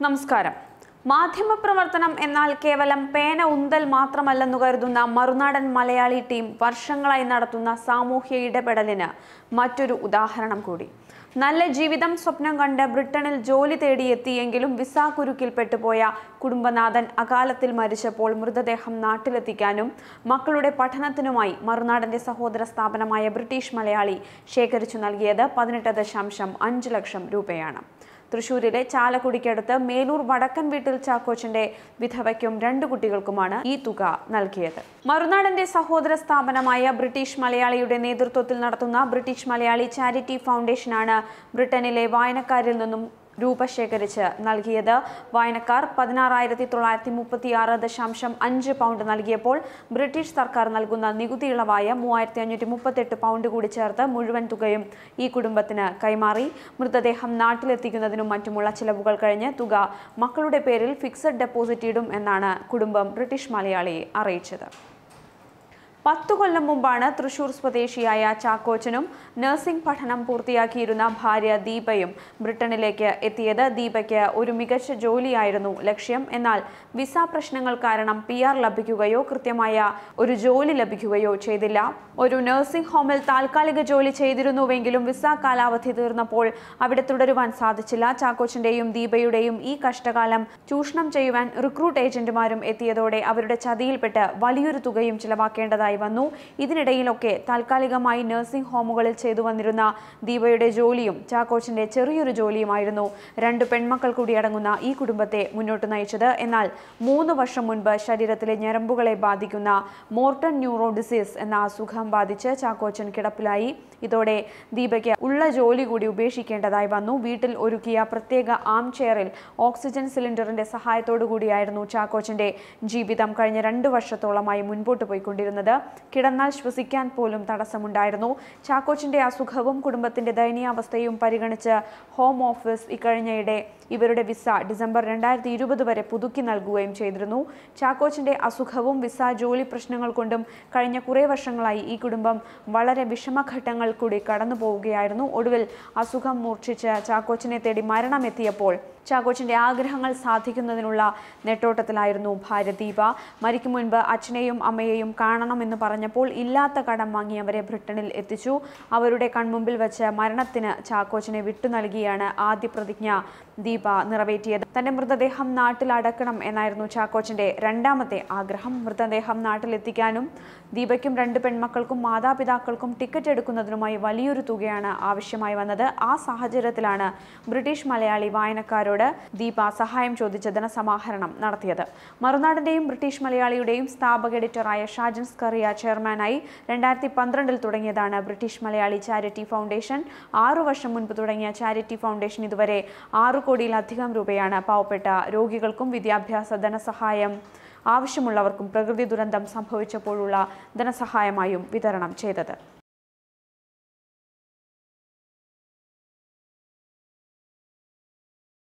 നമസ്കാരം. മാധ്യമപ്രവർത്തനം എന്നാൽ കേവലം പേന ഉന്തൽ മാത്രമല്ലെന്നു കരുതുന്ന മറുനാടൻ മലയാളി ടീം വർഷങ്ങളായി നടത്തുന്ന സാമൂഹ്യ ഇടപെടലിന് മറ്റൊരു ഉദാഹരണം കൂടി. നല്ല ജീവിതം സ്വപ്നം കണ്ട് ബ്രിട്ടനിൽ ജോലി തേടിയെത്തിയെങ്കിലും വിസ കുരുക്കിൽപ്പെട്ടുപോയ കുടുംബനാഥൻ അകാലത്തിൽ മരിച്ചപ്പോൾ മൃതദേഹം നാട്ടിലെത്തിക്കാനും മക്കളുടെ പഠനത്തിനുമായി മറുനാടന്റെ സഹോദര സ്ഥാപനമായ ബ്രിട്ടീഷ് മലയാളി ശേഖരിച്ചു നൽകിയത് പതിനെട്ട് ദശാംശം അഞ്ച് ലക്ഷം രൂപയാണ്. തൃശൂരിലെ ചാലക്കുടിക്കടുത്ത് മേലൂർ വടക്കൻ വീട്ടിൽ ചാക്കോച്ചന്റെ വിധവയ്ക്കും രണ്ടു കുട്ടികൾക്കുമാണ് ഈ തുക നൽകിയത്. മറുനാടന്റെ സഹോദര സ്ഥാപനമായ ബ്രിട്ടീഷ് മലയാളിയുടെ നേതൃത്വത്തിൽ നടത്തുന്ന ബ്രിട്ടീഷ് മലയാളി ചാരിറ്റി ഫൗണ്ടേഷനാണ് ബ്രിട്ടനിലെ വായനക്കാരിൽ നിന്നും രൂപ ശേഖരിച്ച് നൽകിയത്. വായനക്കാർ പതിനാറായിരത്തി തൊള്ളായിരത്തി മുപ്പത്തി ആറ് ദശാംശം അഞ്ച് പൗണ്ട് നൽകിയപ്പോൾ ബ്രിട്ടീഷ് സർക്കാർ നൽകുന്ന നികുതി ഇളവായ മൂവായിരത്തി അഞ്ഞൂറ്റി മുപ്പത്തെട്ട് പൗണ്ട് കൂടി ചേർത്ത് മുഴുവൻ തുകയും ഈ കുടുംബത്തിന് കൈമാറി. മൃതദേഹം നാട്ടിലെത്തിക്കുന്നതിനും മറ്റുമുള്ള ചിലവുകൾ കഴിഞ്ഞ് തുക മക്കളുടെ പേരിൽ ഫിക്സഡ് ഡെപ്പോസിറ്റ് ഇടും എന്നാണ് കുടുംബം ബ്രിട്ടീഷ് മലയാളിയെ അറിയിച്ചത്. പത്തു കൊല്ലം മുമ്പാണ് തൃശൂർ സ്വദേശിയായ ചാക്കോച്ചനും നഴ്സിംഗ് പഠനം പൂർത്തിയാക്കിയിരുന്ന ഭാര്യ ദീപയും ബ്രിട്ടനിലേക്ക് എത്തിയത് ദീപയ്ക്ക് ഒരു മികച്ച ജോലിയായിരുന്നു ലക്ഷ്യം. എന്നാൽ വിസ പ്രശ്നങ്ങൾ കാരണം പി ലഭിക്കുകയോ കൃത്യമായ ഒരു ജോലി ലഭിക്കുകയോ ചെയ്തില്ല. ഒരു നഴ്സിംഗ് ഹോമിൽ താൽക്കാലിക ജോലി ചെയ്തിരുന്നുവെങ്കിലും വിസ കാലാവധി തീർന്നപ്പോൾ അവിടെ തുടരുവാൻ സാധിച്ചില്ല. ചാക്കോച്ചന്റെയും ദീപയുടെയും ഈ കഷ്ടകാലം ചൂഷണം ചെയ്യുവാൻ റിക്രൂട്ട് ഏജന്റുമാരും എത്തിയതോടെ അവരുടെ ചതിയിൽപ്പെട്ട് വലിയൊരു തുകയും ചിലവാക്കേണ്ടതായി വന്നു. ഇതിനിടയിലൊക്കെ താൽക്കാലികമായി നഴ്സിംഗ് ഹോമുകളിൽ ചെയ്തു വന്നിരുന്ന ദീപയുടെ ജോലിയും ചാക്കോച്ചിന്റെ ചെറിയൊരു ജോലിയുമായിരുന്നു രണ്ട് പെൺമക്കൾ കൂടി അടങ്ങുന്ന ഈ കുടുംബത്തെ മുന്നോട്ട് നയിച്ചത്. എന്നാൽ മൂന്ന് വർഷം മുൻപ് ശരീരത്തിലെ ഞരമ്പുകളെ ബാധിക്കുന്ന മോർട്ടൺ ന്യൂറോ ഡിസീസ് എന്ന അസുഖം ബാധിച്ച് ചാക്കോച്ചൻ കിടപ്പിലായി. ഇതോടെ ദീപയ്ക്ക് ഉള്ള ജോലി കൂടി ഉപേക്ഷിക്കേണ്ടതായി വന്നു. വീട്ടിൽ ഒരുക്കിയ പ്രത്യേക ആം ചെയറിൽ ഓക്സിജൻ സിലിണ്ടറിന്റെ സഹായത്തോടു കൂടിയായിരുന്നു ചാക്കോച്ചന്റെ ജീവിതം കഴിഞ്ഞ രണ്ടു വർഷത്തോളമായി മുൻപോട്ട് പോയിക്കൊണ്ടിരുന്നത്. കിടന്നാൽ ശ്വസിക്കാൻ പോലും തടസ്സമുണ്ടായിരുന്നു. ചാക്കോച്ചിന്റെ അസുഖവും കുടുംബത്തിന്റെ ദയനീയാവസ്ഥയും പരിഗണിച്ച് ഹോം ഓഫീസ് ഇക്കഴിഞ്ഞയിടെ ഇവരുടെ വിസ ഡിസംബർ രണ്ടായിരത്തി ഇരുപത് വരെ പുതുക്കി നൽകുകയും ചെയ്തിരുന്നു. ചാക്കോച്ചിന്റെ അസുഖവും വിസ ജോലി പ്രശ്നങ്ങൾ കൊണ്ടും കഴിഞ്ഞ കുറേ വർഷങ്ങളായി ഈ കുടുംബം വളരെ വിഷമഘട്ടങ്ങൾ കൂടി കടന്നു പോവുകയായിരുന്നു. ഒടുവിൽ അസുഖം മൂർച്ഛിച്ച് ചാക്കോച്ചിനെ തേടി മരണമെത്തിയപ്പോൾ ചാക്കോച്ചിന്റെ ആഗ്രഹങ്ങൾ സാധിക്കുന്നതിനുള്ള നെട്ടോട്ടത്തിലായിരുന്നു ഭാര്യ ദീപ. മരിക്കും മുൻപ് അച്ഛനെയും അമ്മയെയും കാണണമെന്ന് പറഞ്ഞപ്പോൾ ഇല്ലാത്ത കടം വാങ്ങി അവരെ ബ്രിട്ടനിൽ എത്തിച്ചു. അവരുടെ കൺമുമ്പിൽ വെച്ച് മരണത്തിന് ചാക്കോച്ചനെ വിട്ടു നൽകിയാണ് ആദ്യ പ്രതിജ്ഞ ദീപ നിറവേറ്റിയത്. തന്റെ മൃതദേഹം നാട്ടിൽ അടക്കണം എന്നായിരുന്നു ചാക്കോച്ചന്റെ രണ്ടാമത്തെ ആഗ്രഹം. മൃതദേഹം നാട്ടിലെത്തിക്കാനും ദീപയ്ക്കും രണ്ട് പെൺമക്കൾക്കും മാതാപിതാക്കൾക്കും ടിക്കറ്റ് എടുക്കുന്നതിനുമായി വലിയൊരു തുകയാണ് ആവശ്യമായി വന്നത്. ആ സാഹചര്യത്തിലാണ് ബ്രിട്ടീഷ് മലയാളി വായനക്കാരോട് ദീപ സഹായം ചോദിച്ച ധനസമാഹരണം നടത്തിയത്. മറുനാടിന്റെയും ബ്രിട്ടീഷ് മലയാളിയുടെയും സ്ഥാപക എഡിറ്ററായ ഷാജൻ സ്കറിയ ചെയർമാനായി രണ്ടായിരത്തി പന്ത്രണ്ടിൽ തുടങ്ങിയതാണ് ബ്രിട്ടീഷ് മലയാളി ചാരിറ്റി ഫൗണ്ടേഷൻ. ആറു വർഷം മുൻപ് തുടങ്ങിയ ചാരിറ്റി ഫൗണ്ടേഷൻ ഇതുവരെ ആറു കോടിയിലധികം രൂപയാണ് പാവപ്പെട്ട രോഗികൾക്കും വിദ്യാഭ്യാസ ധനസഹായം ആവശ്യമുള്ളവർക്കും പ്രകൃതി ദുരന്തം സംഭവിച്ചപ്പോഴുള്ള ധനസഹായമായും വിതരണം ചെയ്തത്.